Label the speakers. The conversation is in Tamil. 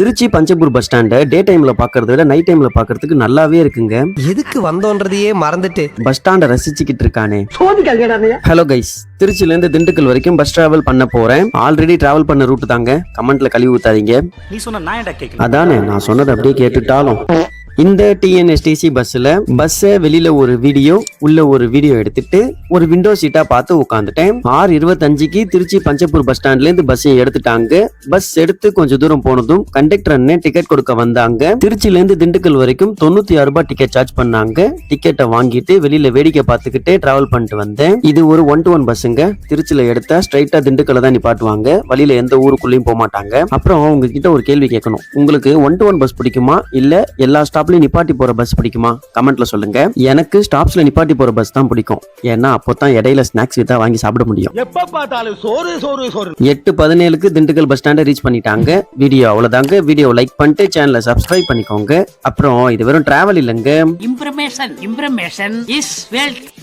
Speaker 1: திருச்சி பஞ்சப்பூர் பஸ் ஸ்டாண்டை டே டைம்ல பாக்குறத விட நைட் டைம்ல பாக்குறதுக்கு நல்லாவே இருக்குங்க.
Speaker 2: எதுக்கு வந்தோன்றதையே மறந்துட்டு.
Speaker 1: பஸ் ஸ்டாண்டை ரசிச்சுக்கிட்டு இருக்கானே. ஹலோ கைஸ் திருச்சில இருந்து திண்டுக்கல் வரைக்கும் பஸ் டிராவல் பண்ண போறேன். ஆல்ரெடி டிராவல் பண்ண ரூட் தாங்க. கமெண்ட்ல கழுவி ஊத்தாதீங்க.
Speaker 3: நீ சொன்ன நான்
Speaker 1: அதானே நான் சொன்னதை அப்படியே கேட்டுட்டாலும். இந்த டிஎன்எஸ்டிசி பஸ்ஸில் பஸ்ஸை வெளியில ஒரு வீடியோ உள்ள ஒரு வீடியோ எடுத்துட்டு ஒரு விண்டோ சீட்டா பார்த்து உட்காந்துட்டேன் ஆறு இருபத்தஞ்சுக்கு திருச்சி பஞ்சப்பூர் பஸ் ஸ்டாண்ட்ல இருந்து பஸ்ஸை எடுத்துட்டாங்க. பஸ் எடுத்து கொஞ்சம் தூரம் போனதும் கண்டக்டர் அண்ணன் டிக்கெட் கொடுக்க வந்தாங்க. திருச்சில இருந்து திண்டுக்கல் வரைக்கும் தொண்ணூத்தி ஆறு ரூபாய் டிக்கெட் சார்ஜ் பண்ணாங்க. டிக்கெட்டை வாங்கிட்டு வெளியில வேடிக்கை பார்த்துக்கிட்டே டிராவல் பண்ணிட்டு வந்தேன். இது ஒரு ஒன் டு ஒன் பஸ்ஸுங்க திருச்சியில எடுத்தா ஸ்ட்ரைட்டா திண்டுக்கல்ல தான் நிப்பாட்டுவாங்க. வழியில எந்த ஊருக்குள்ளேயும் போக மாட்டாங்க அப்புறம் உங்ககிட்ட ஒரு கேள்வி கேட்கணும். உங்களுக்கு ஒன் டு ஒன் பஸ் பிடிக்குமா? இல்ல எல்லா ஸ்டாப் ஸ்டாப்லயும் நிப்பாட்டி போற பஸ் பிடிக்குமா? கமெண்ட்ல சொல்லுங்க. எனக்கு ஸ்டாப்ஸ்ல நிப்பாட்டி போற பஸ் தான் பிடிக்கும். ஏன்னா அப்போதான் இடையில ஸ்நாக்ஸ் வித்தா வாங்கி சாப்பிட முடியும்.
Speaker 4: எப்ப பார்த்தாலும் சோறு சோறு சோறு
Speaker 1: எட்டு பதினேழுக்கு திண்டுக்கல் பஸ் ஸ்டாண்டை ரீச் பண்ணிட்டாங்க. வீடியோ அவ்வளவுதாங்க. வீடியோ லைக் பண்ணிட்டு சேனலை சப்ஸ்கிரைப் பண்ணிக்கோங்க. அப்புறம் இது வெறும் டிராவல் இல்லைங்க.
Speaker 5: Information information is wealth.